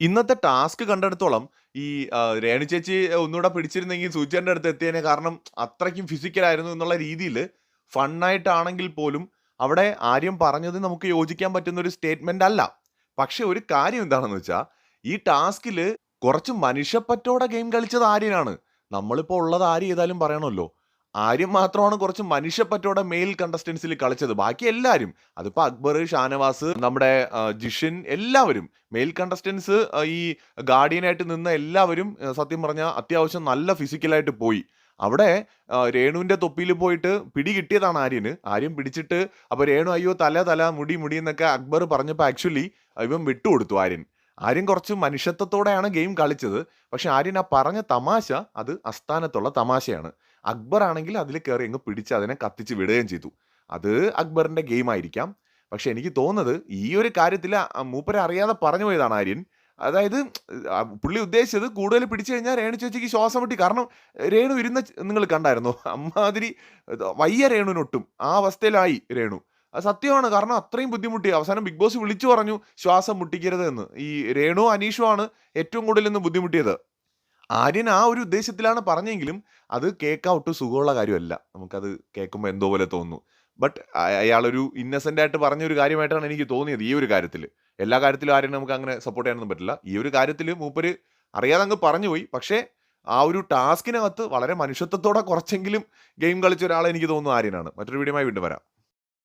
ഇന്നത്തെ ടാസ്ക് കണ്ടെടുത്തോളം ഈ രേണു ചേച്ചി ഒന്നുകൂടെ പിടിച്ചിരുന്നെങ്കിൽ സൂചിയേട്ടന്റെ അടുത്ത് എത്തിയതിനെ കാരണം അത്രയ്ക്കും ഫിസിക്കലായിരുന്നു എന്നുള്ള രീതിയിൽ ഫണ്ണായിട്ടാണെങ്കിൽ പോലും അവിടെ ആര്യം പറഞ്ഞത് നമുക്ക് യോജിക്കാൻ പറ്റുന്ന ഒരു സ്റ്റേറ്റ്മെന്റ് അല്ല. പക്ഷെ ഒരു കാര്യം എന്താണെന്ന് വെച്ചാൽ ഈ ടാസ്കിൽ കുറച്ച് മനുഷ്യപ്പറ്റോടെ ഗെയിം കളിച്ചത് ആര്യനാണ്. നമ്മളിപ്പോൾ ഉള്ളത് ആര് ചെയ്താലും പറയണല്ലോ. ആര്യൻ മാത്രമാണ് കുറച്ച് മനുഷ്യപ്പറ്റോടെ മെയിൽ കണ്ടസ്റ്റൻസിൽ കളിച്ചത്. ബാക്കി എല്ലാവരും അതിപ്പോൾ അക്ബർ, ഷാനവാസ്, നമ്മുടെ ജിഷിൻ എല്ലാവരും മെയിൽ കണ്ടസ്റ്റൻസ് ഈ ഗാർഡിയനായിട്ട് നിന്ന എല്ലാവരും സത്യം പറഞ്ഞാൽ അത്യാവശ്യം നല്ല ഫിസിക്കലായിട്ട് പോയി. അവിടെ രേണുവിന്റെ തൊപ്പിയിൽ പോയിട്ട് പിടി കിട്ടിയതാണ് ആര്യന്. ആര്യം പിടിച്ചിട്ട് അപ്പോൾ രേണു അയ്യോ തല തല മുടി മുടി എന്നൊക്കെ അക്ബർ പറഞ്ഞപ്പോൾ ആക്ച്വലി ഇവൻ വിട്ടുകൊടുത്തു ആര്യൻ. ആര്യൻ കുറച്ച് മനുഷ്യത്വത്തോടെയാണ് ഗെയിം കളിച്ചത്. പക്ഷെ ആര്യൻ ആ പറഞ്ഞ തമാശ അത് അസ്ഥാനത്തുള്ള തമാശയാണ്. അക്ബർ ആണെങ്കിൽ അതിൽ കയറി അങ്ങ് പിടിച്ച് അതിനെ കത്തിച്ച് വിടുകയും ചെയ്തു. അത് അക്ബറിന്റെ ഗെയിം ആയിരിക്കാം. പക്ഷെ എനിക്ക് തോന്നുന്നത് ഈ ഒരു കാര്യത്തിൽ മൂപ്പരെ അറിയാതെ പറഞ്ഞു പോയതാണ് ആര്യൻ. അതായത് പുള്ളി ഉദ്ദേശിച്ചത് കൂടുതൽ പിടിച്ചു കഴിഞ്ഞാൽ രേണു ചേച്ചിക്ക് ശ്വാസം മുട്ടി. കാരണം രേണു ഇരുന്ന നിങ്ങൾ കണ്ടായിരുന്നു അമ്മാതിരി വയ്യ രേണുവിനൊട്ടും. ആ അവസ്ഥയിലായി രേണു. അത് സത്യമാണ്. കാരണം അത്രയും ബുദ്ധിമുട്ടി. അവസാനം ബിഗ് ബോസ് വിളിച്ചു പറഞ്ഞു ശ്വാസം മുട്ടിക്കരുത് എന്ന്. ഈ രേണു, അനീഷു ആണ് ഏറ്റവും കൂടുതൽ ഇന്ന് ബുദ്ധിമുട്ടിയത്. ആര്യൻ ആ ഒരു ഉദ്ദേശത്തിലാണ് പറഞ്ഞെങ്കിലും അത് കേൾക്കാൻ ഒട്ടും സുഖമുള്ള കാര്യമല്ല. നമുക്കത് കേൾക്കുമ്പോൾ എന്തോ പോലെ തോന്നുന്നു. ബട്ട് അയ അയാളൊരു ഇന്നസെന്റ് ആയിട്ട് പറഞ്ഞ ഒരു കാര്യമായിട്ടാണ് എനിക്ക് തോന്നിയത് ഈ ഒരു കാര്യത്തിൽ എല്ലാ കാര്യത്തിലും ആര്യനെ നമുക്ക് അങ്ങനെ സപ്പോർട്ട് ചെയ്യാനൊന്നും പറ്റില്ല. ഈ ഒരു കാര്യത്തിൽ മൂപ്പര് അറിയാതെ അങ്ങ് പറഞ്ഞു പോയി. പക്ഷേ ആ ഒരു ടാസ്കിനകത്ത് വളരെ മനുഷ്യത്വത്തോടെ കുറച്ചെങ്കിലും ഗെയിം കളിച്ച ഒരാളെ എനിക്ക് തോന്നുന്നു ആര്യനാണ്. മറ്റൊരു വീഡിയോയുമായി വീണ്ടും വരാം.